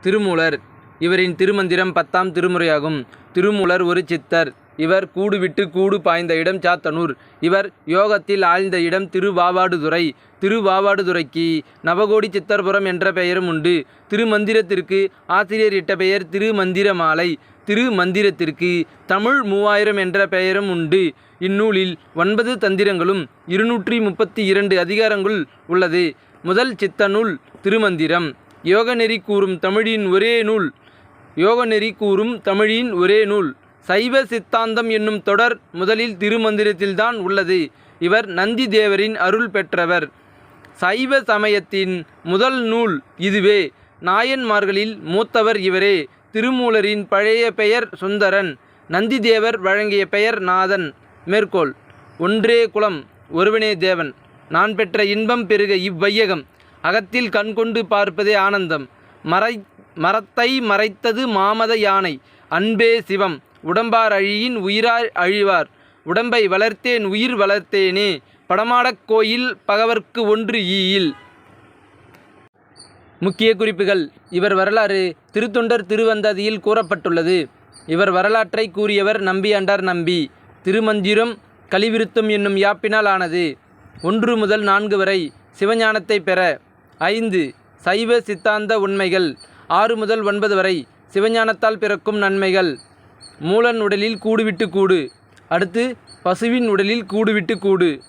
திருமூலர். இவரின் திருமந்திரம் பத்தாம் திருமுறையாகும். திருமூலர் ஒரு சித்தர். இவர் கூடு விட்டு கூடு பாய்ந்த இடம் சாத்தனூர். இவர் யோகத்தில் ஆழ்ந்த இடம் திருவாவாடுதுறை. திருவாவாடுதுறைக்கு நவகோடி சித்தர்புரம் என்ற பெயரும் உண்டு. திருமந்திரத்திற்கு ஆசிரியர் இட்ட பெயர் திருமந்திரமாலை. திருமந்திரத்திற்கு தமிழ் மூவாயிரம் என்ற பெயரும் உண்டு. இந்நூலில் ஒன்பது தந்திரங்களும் இருநூற்றி முப்பத்தி இரண்டு அதிகாரங்கள் உள்ளது. முதல் சித்தநூல் திருமந்திரம். யோகநெறி கூறும் தமிழின் ஒரே நூல். யோகநெறி கூறும் தமிழின் ஒரே நூல். சைவ சித்தாந்தம் என்னும் தொடர் முதலில் திருமந்திரத்தில்தான் உள்ளது. இவர் நந்தி தேவரின் அருள் பெற்றவர். சைவ சமயத்தின் முதல் நூல் இதுவே. நாயன்மார்களில் மூத்தவர் இவரே. திருமூலரின் பழைய பெயர் சுந்தரன். நந்திதேவர் வழங்கிய பெயர் நாதன். மேற்கோள் ஒன்றே குலம் ஒருவனே தேவன். நான் பெற்ற இன்பம் பெருக இவ்வையகம். அகத்தில் கண்கொண்டு பார்ப்பதே ஆனந்தம். மறை மரத்தை மறைத்தது மாமத யானை. அன்பே சிவம் உடம்பார் அழியின் உயிரார் அழிவார். உடம்பை வளர்த்தேன் உயிர் வளர்த்தேனே. படமாடக் கோயில் பகவர்க்கு ஒன்று ஈயில். முக்கிய குறிப்புகள். இவர் வரலாறு திருத்தொண்டர் திருவந்தாதியில் கூறப்பட்டுள்ளது. இவர் வரலாற்றை கூறியவர் நம்பி அண்டார் நம்பி. திருமந்திரம் கலிவிருத்தம் என்னும் யாப்பினால் ஆனது. ஒன்று முதல் நான்கு வரை சிவஞானத்தை பெற ஐந்து சைவ சித்தாந்த உண்மைகள். ஆறு முதல் ஒன்பது வரை சிவஞானத்தால் பிறக்கும் நன்மைகள். மூலன் உடலில் கூடுவிட்டு கூடு. அடுத்து பசுவின் உடலில் கூடுவிட்டு கூடு.